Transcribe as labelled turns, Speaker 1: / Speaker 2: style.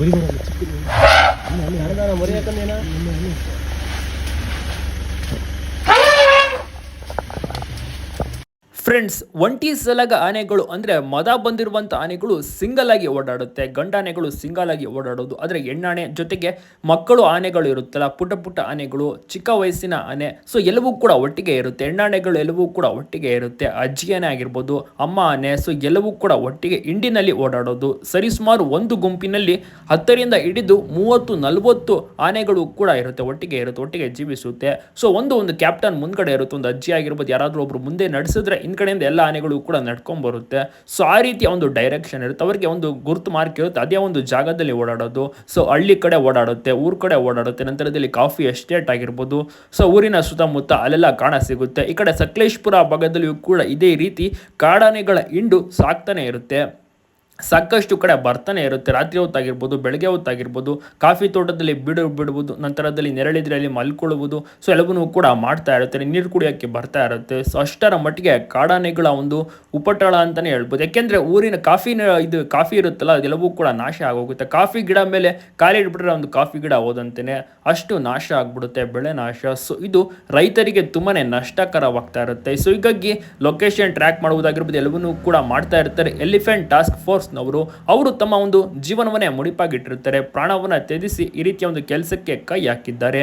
Speaker 1: ಬರಲ್ಲ ಚಿಕ್ಕದು ಅಲ್ಲಿ ಹರಿದಾನ
Speaker 2: ಫ್ರೆಂಡ್ಸ್ ಒಂಟಿ ಸಲಗ ಆನೆಗಳು ಅಂದರೆ ಮದ ಬಂದಿರುವಂಥ ಆನೆಗಳು ಸಿಂಗಲ್ ಆಗಿ ಓಡಾಡುತ್ತೆ, ಗಂಡಾನೆಗಳು ಸಿಂಗಲ್ ಆಗಿ ಓಡಾಡೋದು. ಆದರೆ ಹೆಣ್ಣಾನೆ ಜೊತೆಗೆ ಮಕ್ಕಳು ಆನೆಗಳು ಇರುತ್ತಲ್ಲ, ಪುಟ್ಟ ಪುಟ್ಟ ಆನೆಗಳು, ಚಿಕ್ಕ ವಯಸ್ಸಿನ ಆನೆ ಸೊ ಎಲ್ಲವೂ ಕೂಡ ಒಟ್ಟಿಗೆ ಇರುತ್ತೆ. ಹೆಣ್ಣಾನೆಗಳು ಎಲ್ಲವೂ ಕೂಡ ಒಟ್ಟಿಗೆ ಇರುತ್ತೆ. ಅಜ್ಜಿ ಆನೆ ಆಗಿರ್ಬೋದು, ಅಮ್ಮ ಆನೆ ಸೊ ಎಲ್ಲವೂ ಕೂಡ ಒಟ್ಟಿಗೆ ಇಂಡಿನಲ್ಲಿ ಓಡಾಡೋದು. ಸರಿಸುಮಾರು ಒಂದು ಗುಂಪಿನಲ್ಲಿ ಹತ್ತರಿಂದ ಹಿಡಿದು ಮೂವತ್ತು, ನಲವತ್ತು ಆನೆಗಳು ಕೂಡ ಇರುತ್ತೆ, ಒಟ್ಟಿಗೆ ಇರುತ್ತೆ, ಒಟ್ಟಿಗೆ ಜೀವಿಸುತ್ತೆ. ಸೊ ಒಂದು ಒಂದು ಕ್ಯಾಪ್ಟನ್ ಮುಂದ್ಗಡೆ ಇರುತ್ತೆ, ಒಂದು ಅಜ್ಜಿ ಆಗಿರ್ಬೋದು, ಯಾರಾದರೂ ಒಬ್ರು ಮುಂದೆ ನಡೆಸಿದ್ರೆ ಹಿಂದ್ಗಡೆಯಿಂದ ಎಲ್ಲ ಆನೆಗಳು ಕೂಡ ನಡ್ಕೊಂಡ್ ಬರುತ್ತೆ. ಸೊ ಆ ರೀತಿಯ ಒಂದು ಡೈರೆಕ್ಷನ್ ಇರುತ್ತೆ. ಅವರಿಗೆ ಒಂದು ಗುರುತು ಮಾರ್ಕ್ ಇರುತ್ತೆ. ಅದೇ ಒಂದು ಜಾಗದಲ್ಲಿ ಓಡಾಡೋದು. ಸೊ ಹಳ್ಳಿ ಕಡೆ ಓಡಾಡುತ್ತೆ, ಊರ್ ಕಡೆ ಓಡಾಡುತ್ತೆ. ನಂತರದಲ್ಲಿ ಕಾಫಿ ಎಸ್ಟೇಟ್ ಆಗಿರ್ಬೋದು. ಸೊ ಊರಿನ ಸುತ್ತಮುತ್ತ ಅಲ್ಲೆಲ್ಲ ಕಾಣ ಸಿಗುತ್ತೆ. ಈ ಕಡೆ ಸಕಲೇಶ್ಪುರ ಭಾಗದಲ್ಲಿಯೂ ಕೂಡ ಇದೇ ರೀತಿ ಕಾಡಾನೆಗಳ ಹಿಂಡು ಸಾಕ್ತಾನೆ ಇರುತ್ತೆ. ಸಾಕಷ್ಟು ಕಡೆ ಬರ್ತಾನೆ ಇರುತ್ತೆ. ರಾತ್ರಿ ಹೊತ್ತಾಗಿರ್ಬೋದು ಬೆಳಗ್ಗೆ ಹೊತ್ತಾಗಿರ್ಬೋದು ಕಾಫಿ ತೋಟದಲ್ಲಿ ಬಿಡು ಬಿಡ್ಬೋದು, ನಂತರದಲ್ಲಿ ನೆರಳಿದ್ರೆ ಅಲ್ಲಿ ಮಲ್ಕೊಳ್ಳುವುದು. ಸೊ ಎಲ್ಲವನ್ನೂ ಕೂಡ ಮಾಡ್ತಾ ಇರುತ್ತೆ, ನೀರು ಕುಡಿಯೋಕ್ಕೆ ಬರ್ತಾ ಇರುತ್ತೆ. ಸೊ ಅಷ್ಟರ ಮಟ್ಟಿಗೆ ಕಾಡಾನೆಗಳ ಒಂದು ಉಪಟಳ ಅಂತಲೇ ಹೇಳ್ಬೋದು. ಯಾಕೆಂದರೆ ಊರಿನ ಕಾಫಿ ಇದು ಕಾಫಿ ಇರುತ್ತಲ್ಲ ಅದೆಲ್ಲವೂ ಕೂಡ ನಾಶ ಆಗೋಗುತ್ತೆ. ಕಾಫಿ ಗಿಡ ಮೇಲೆ ಕಾಲಿಟ್ಬಿಟ್ರೆ ಒಂದು ಕಾಫಿ ಗಿಡ ಹೋದಂತೆಯೇ ಅಷ್ಟು ನಾಶ ಆಗಿಬಿಡುತ್ತೆ, ಬೆಳೆ ನಾಶ. ಸೊ ಇದು ರೈತರಿಗೆ ತುಂಬಾ ನಷ್ಟಕರವಾಗ್ತಾ ಇರುತ್ತೆ. ಸೊ ಹೀಗಾಗಿ ಲೊಕೇಶನ್ ಟ್ರ್ಯಾಕ್ ಮಾಡುವುದಾಗಿರ್ಬೋದು ಎಲ್ಲವನ್ನೂ ಕೂಡ ಮಾಡ್ತಾ ಇರ್ತಾರೆ. ಎಲಿಫೆಂಟ್ ಟಾಸ್ಕ್ ಫೋರ್ಸ್ನವರು ಅವರು ತಮ್ಮ ಒಂದು ಜೀವನವನ್ನೇ ಮುಡಿಪಾಗಿಟ್ಟಿರುತ್ತಾರೆ. ಪ್ರಾಣವನ್ನು ತ್ಯಜಿಸಿ ಈ ರೀತಿಯ ಒಂದು ಕೆಲಸಕ್ಕೆ ಕೈ ಹಾಕಿದ್ದಾರೆ.